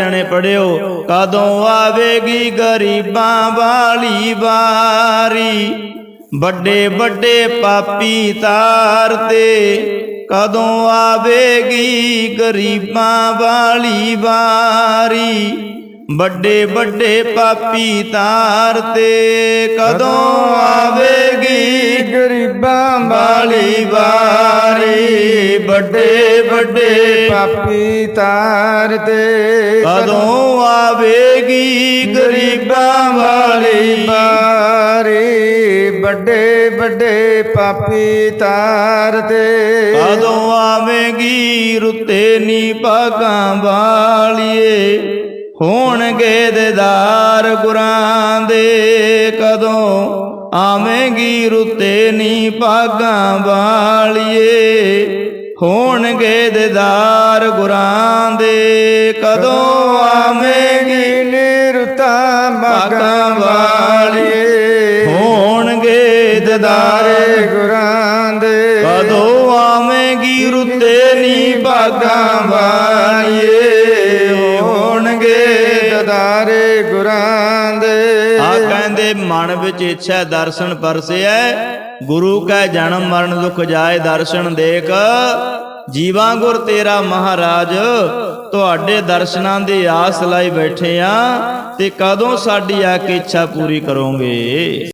ਜਣੇ ਪੜਿਓ, ਕਦੋਂ ਆਵੇਗੀ ਗਰੀਬਾਂ ਵਾਲੀ ਵਾਰੀ? ਵੱਡੇ ਵੱਡੇ ਪਾਪੀ ਤਾਰ ਤੇ ਕਦੋਂ ਆਵੇਗੀ ਗਰੀਬਾਂ ਵਾਲੀ ਵਾਰੀ? ਵੱਡੇ ਵੱਡੇ ਪਾਪੀ ਤਾਰ ਤੇ ਕਦੋਂ ਆਵੇਗੀ ਗਰੀਬਾਂ ਵਾਲੀ ਵਾਰੀ? ਵੱਡੇ ਵੱਡੇ ਪਾਪੀ ਤਾਰ ਤੇ ਕਦੋਂ ਆਵੇਗੀ ਗਰੀਬਾਂ ਵਾਲੀ? ਬਾਰੀ ਵੱਡੇ ਵੱਡੇ ਪਾਪੀ ਤਾਰ ਤੇ ਕਦੋਂ ਆਵੇਂਗੀ ਰੁੱਤੇ ਨੀ ਭਾਗਾਂ ਵਾਲੀਏ? ਹੋਣਗੇ ਦੇਦਾਰ ਗੁਰਾਂ ਦੇ ਕਦੋਂ ਆਵੇਂਗੀ ਰੁੱਤੇ ਨੀ ਭਾਗਾਂ ਵਾਲੀਏ? ਹੋਣਗੇ ਦੇਦਾਰ ਗੁਰਾਂ ਦੇ। ਕਦੋਂ ਆਵੇਂਗੀ? ਨਿਰਤਾ ਭਾਗਾਂ ਵਾਲੀਏ ਹੋਣਗੇ ਦੇਦਾਰ ਦਾਰੇ ਗੁਰਾਂ ਦੇ। ਕਦੋਂ ਆਵੇਂਗੀ ਰੁੱਤੇ ਨੀ ਭਾਗਾਂ ਵਾਲੀਏ ਦੇ ਆ ਕਹਿੰਦੇ ਮਨ ਵਿੱਚ ਇੱਛਾ ਦਰਸ਼ਨ ਪਰਸਿਐ। ਗੁਰੂ ਕੈ ਜਨਮ ਮਰਨ ਦੁਖ ਜਾਏ ਦਰਸ਼ਨ ਦੇਖ। ਜੀਵਾਂ ਗੁਰ ਤੇਰਾ ਮਹਾਰਾਜ, ਤੁਹਾਡੇ ਦਰਸ਼ਨਾਂ ਦੀ ਆਸ ਲਾਈ ਬੈਠੇ ਆ। ਤੇ ਕਦੋਂ ਸਾਡੀ ਆ ਕੇ ਇੱਛਾ ਪੂਰੀ ਕਰੋਗੇ?